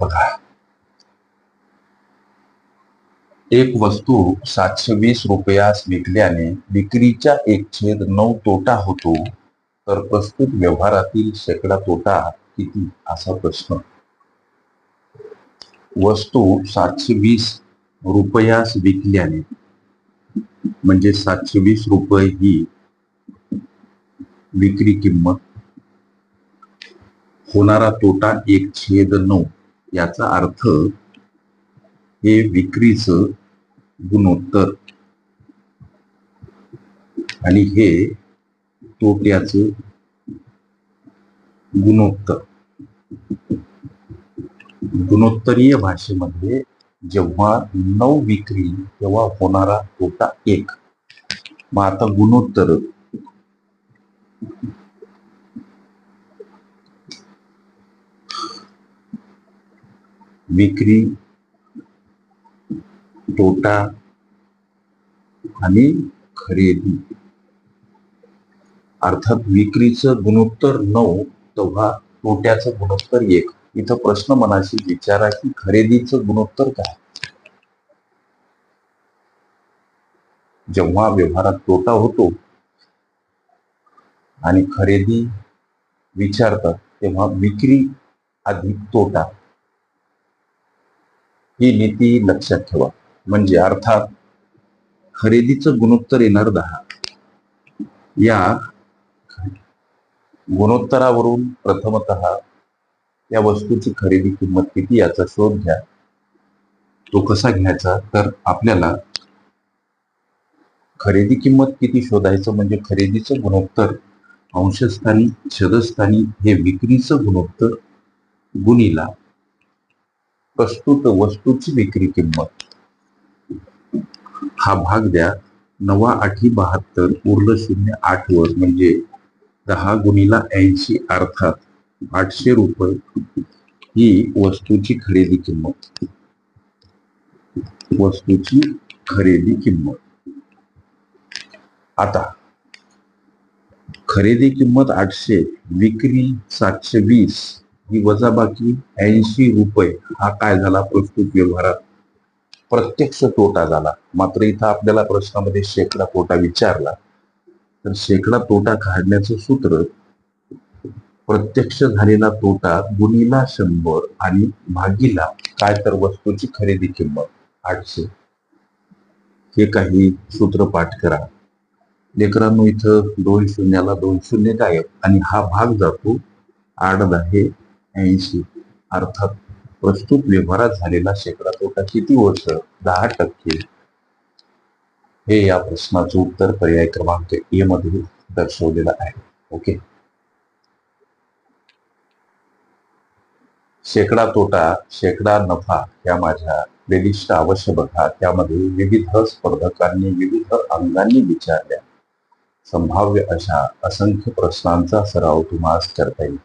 बघा. एक वस्तू सातशे वीस रुपयास विकल्याने विक्रीच्या एक छेद नऊ तोटा होतो तर प्रस्तुत व्यवहारातील शेकडा तोटा किती? असा प्रश्न. वस्तू सातशे वीस रुपयास विकल्याने म्हणजे सातशे वीस रुपये ही विक्री किंमत होणारा तोटा एक छेद नऊ. याचा अर्थ हे विक्रीचं गुणोत्तर. आणि हे तोट्याचं गुणोत्तर. गुणोत्तरीय भाषेमध्ये जेव्हा नऊ विक्री तेव्हा होणारा तोटा एक. मग आता गुणोत्तर. विक्री तोटा आणि खरेदी. अर्थात विक्रीचं गुणोत्तर नऊ तेव्हा तोट्याचं गुणोत्तर एक. इथं प्रश्न मनाशी विचारा की खरेदीचं गुणोत्तर काय? जेव्हा व्यवहारात तोटा होतो आणि खरेदी विचारतात तेव्हा विक्री अधिक तोटा. ही नीती लक्षात ठेवा. म्हणजे अर्थात खरेदीचं गुणोत्तर येणार दहा. या गुणोत्तरावरून प्रथमत या वस्तूची खरेदी किंमत किती याचा शोध घ्या. तो कसा घ्यायचा? तर आपल्याला खरेदी किंमत किती शोधायचं? म्हणजे खरेदीचं गुणोत्तर अंशस्थानी छदस्थानी हे विक्रीचं गुणोत्तर गुणीला प्रस्तुत वस्तूची विक्री किंमत. हा भाग द्या. नवा आठी बहात्तर उरलं शून्य आठ वर म्हणजे दहा गुणीला ऐंशी अर्थात आठशे रुपये ही वस्तूची खरेदी किंमत. वस्तूची खरेदी किंमत. आता खरेदी किंमत आठशे विक्री सातशे वीस ही वजाबाकी ऐंशी रुपये हा काय झाला? प्रस्तुत व्यवहारात प्रत्यक्ष तोटा झाला. मात्र इथं आपल्याला प्रश्नामध्ये शेकडा तोटा विचारला. तर शेकडा तोटा काढण्याचं सूत्र प्रत्यक्ष झालेला तोटा गुणीला शंभर आणि भागीला काय तर वस्तूची खरेदी किंमत आठशे. हे काही सूत्र पाठ करा. लेकरांनो इथं दोन शून्याला दोन शून्य गायब आणि हा भाग जातो आठ दहा ऐंशी अर्थात प्रस्तुत व्यवहारात झालेला शेकडा तोटा किती वर्ष? दहा टक्के. हे या प्रश्नाचं उत्तर पर्याय क्रमांक ए मध्ये दर्शवलेलं आहे. ओके? शेकडा तोटा शेकडा नफा या माझ्या प्लेलिस्ट अवश्य बघा. त्यामध्ये विविध स्पर्धकांनी विविध अंगांनी विचारल्या. संभाव्य अशा असंख्य प्रश्नांचा सराव तुम्हाला करता येईल.